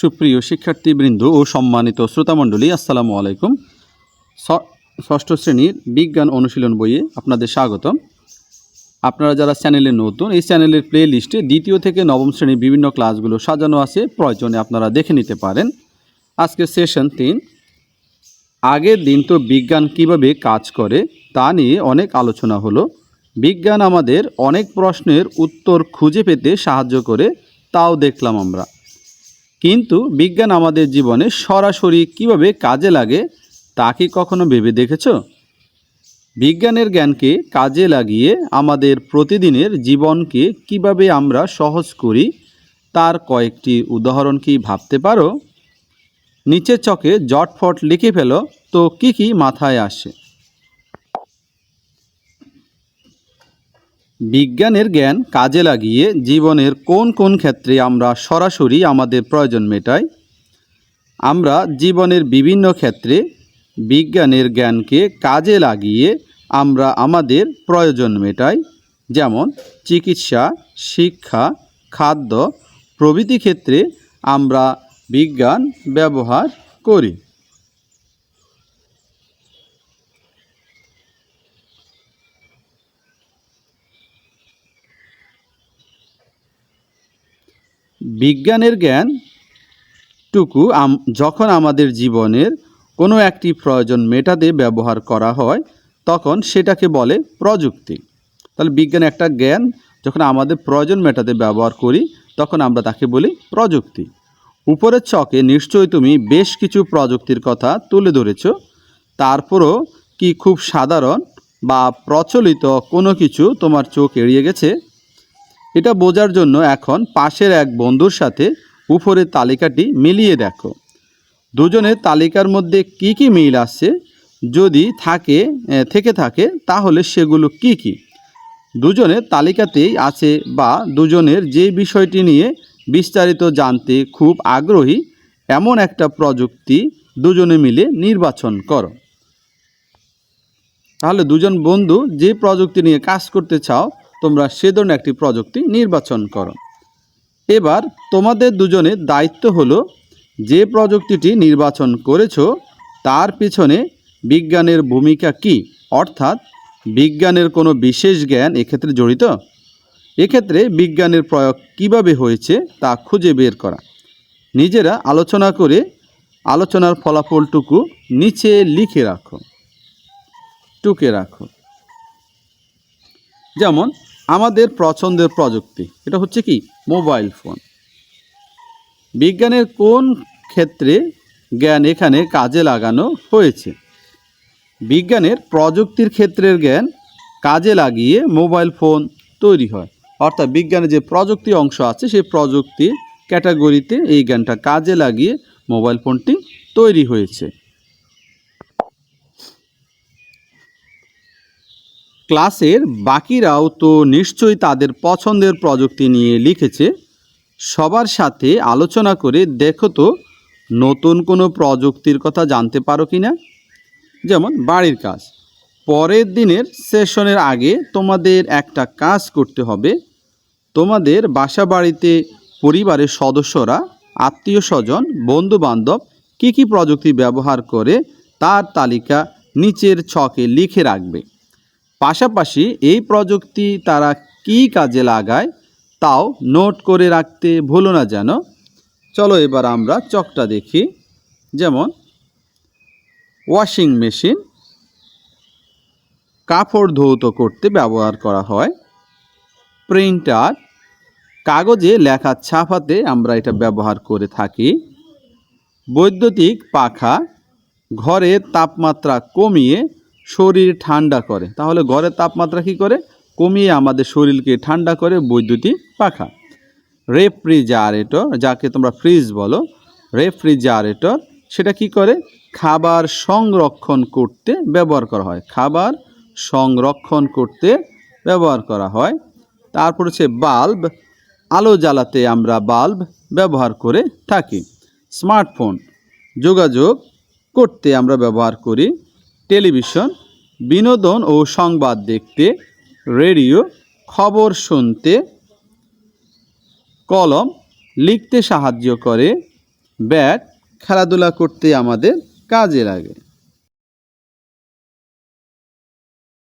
সুপ্রিয় শিক্ষার্থীবৃন্দ ও সম্মানিত শ্রোতামণ্ডলী, আসসালামু আলাইকুম। ষষ্ঠ শ্রেণির বিজ্ঞান অনুশীলন বইয়ে আপনাদের স্বাগতম। আপনারা যারা চ্যানেলে নতুন, এই চ্যানেলের প্লে লিস্টে দ্বিতীয় থেকে নবম শ্রেণির বিভিন্ন ক্লাসগুলো সাজানো আছে, প্রয়োজনে আপনারা দেখে নিতে পারেন। আজকে সেশন তিন। আগের দিন তো বিজ্ঞান কীভাবে কাজ করে, তা নিয়ে অনেক আলোচনা হলো। বিজ্ঞান আমাদের অনেক প্রশ্নের উত্তর খুঁজে পেতে সাহায্য করে, তাও দেখলাম আমরা। কিন্তু বিজ্ঞান আমাদের জীবনে সরাসরি কীভাবে কাজে লাগে, তা কি কখনো ভেবে দেখেছ? বিজ্ঞানের জ্ঞানকে কাজে লাগিয়ে আমাদের প্রতিদিনের জীবনকে কীভাবে আমরা সহজ করি, তার কয়েকটি উদাহরণ কি ভাবতে পারো? নিচের চকে জটফট লিখে ফেলো, তো কি কি মাথায় আসে? বিজ্ঞানের জ্ঞান কাজে লাগিয়ে জীবনের কোন কোন ক্ষেত্রে আমরা সরাসরি আমাদের প্রয়োজন মেটাই? আমরা জীবনের বিভিন্ন ক্ষেত্রে বিজ্ঞানের জ্ঞানকে কাজে লাগিয়ে আমরা আমাদের প্রয়োজন মেটাই, যেমন চিকিৎসা, শিক্ষা, খাদ্য প্রভৃতি ক্ষেত্রে আমরা বিজ্ঞান ব্যবহার করি। বিজ্ঞানের জ্ঞান টুকু যখন আমাদের জীবনের কোনো একটি প্রয়োজন মেটাতে ব্যবহার করা হয়, তখন সেটাকে বলে প্রযুক্তি। তাহলে বিজ্ঞান একটা জ্ঞান, যখন আমাদের প্রয়োজন মেটাতে ব্যবহার করি, তখন আমরা তাকে বলি প্রযুক্তি। উপরের চকে নিশ্চয়ই তুমি বেশ কিছু প্রযুক্তির কথা তুলে ধরেছ, তারপরও কি খুব সাধারণ বা প্রচলিত কোনো কিছু তোমার চোখ এড়িয়ে গেছে? এটা বোঝার জন্য এখন পাশের এক বন্ধুর সাথে উপরের তালিকাটি মিলিয়ে দেখো। দুজনের তালিকার মধ্যে কি কি মিল আসছে যদি থাকে থেকে থাকে, তাহলে সেগুলো কি কি? দুজনের তালিকাতেই আছে বা দুজনের যে বিষয়টি নিয়ে বিস্তারিত জানতে খুব আগ্রহী, এমন একটা প্রযুক্তি দুজনে মিলে নির্বাচন করো। তাহলে দুজন বন্ধু যে প্রযুক্তি নিয়ে কাজ করতে চাও তোমরা সে ধরনের একটি প্রযুক্তি নির্বাচন করো। এবার তোমাদের দুজনের দায়িত্ব হলো, যে প্রযুক্তিটি নির্বাচন করেছ, তার পিছনে বিজ্ঞানের ভূমিকা কি? অর্থাৎ বিজ্ঞানের কোনো বিশেষ জ্ঞান এক্ষেত্রে জড়িত? এক্ষেত্রে বিজ্ঞানের প্রয়োগ কীভাবে হয়েছে তা খুঁজে বের করা। নিজেরা আলোচনা করে আলোচনার ফলাফলটুকু নিচে লিখে রাখো। টুকে রাখো। যেমন আমাদের পছন্দের প্রযুক্তি, এটা হচ্ছে কি? Mobile phone. বিজ্ঞানের কোন ক্ষেত্রে জ্ঞান এখানে কাজে লাগানো হয়েছে? বিজ্ঞানের প্রযুক্তির ক্ষেত্রের জ্ঞান কাজে লাগিয়ে মোবাইল ফোন তৈরি হয়। অর্থাৎ বিজ্ঞানের যে প্রযুক্তি অংশ আছে, সেই প্রযুক্তির ক্যাটাগরিতে এই জ্ঞানটা কাজে লাগিয়ে মোবাইল ফোনটি তৈরি হয়েছে। ক্লাসের বাকিরাও তো নিশ্চয়ই তাদের পছন্দের প্রযুক্তি নিয়ে লিখেছে। সবার সাথে আলোচনা করে দেখো তো, নতুন কোনো প্রযুক্তির কথা জানতে পারো কি না? যেমন বাড়ির কাজ। পরের দিনের সেশনের আগে তোমাদের একটা কাজ করতে হবে। তোমাদের বাসা বাড়িতে পরিবারের সদস্যরা আত্মীয় স্বজন বন্ধু বান্ধব কী কী প্রযুক্তি ব্যবহার করে তার তালিকা নিচের ছকে লিখে রাখবে। পাশাপাশি এই প্রযুক্তি তারা কী কাজে লাগায় তাও নোট করে রাখতে ভুলো না যেন। চলো এবার আমরা চকটা দেখি। যেমন, ওয়াশিং মেশিন কাপড় ধৌত করতে ব্যবহার করা হয়। প্রিন্টার কাগজে লেখা ছাপাতে আমরা এটা ব্যবহার করে থাকি। বৈদ্যুতিক পাখা ঘরের তাপমাত্রা কমিয়ে শরীর ঠান্ডা করে। তাহলে ঘরের তাপমাত্রা কি করে? কমিয়ে আমাদের শরীরকে ঠান্ডা করে বৈদ্যুতিক পাখা। রেফ্রিজারেটর যাকে তোমরা ফ্রিজ বলো রেফ্রিজারেটর সেটা কি করে? খাবার সংরক্ষণ করতে ব্যবহার করা হয়। খাবার সংরক্ষণ করতে ব্যবহার করা হয়। তারপর হচ্ছে বাল্ব আলো জ্বালাতে আমরা বাল্ব ব্যবহার করে থাকি। স্মার্টফোন যোগাযোগ করতে আমরা ব্যবহার করি। টেলিভিশন, বিনোদন ও সংবাদ দেখতে, রেডিও, খবর শুনতে, কলম লিখতে সাহায্য করে। ব্যাট, খেলাধুলা করতে আমাদের কাজে লাগে।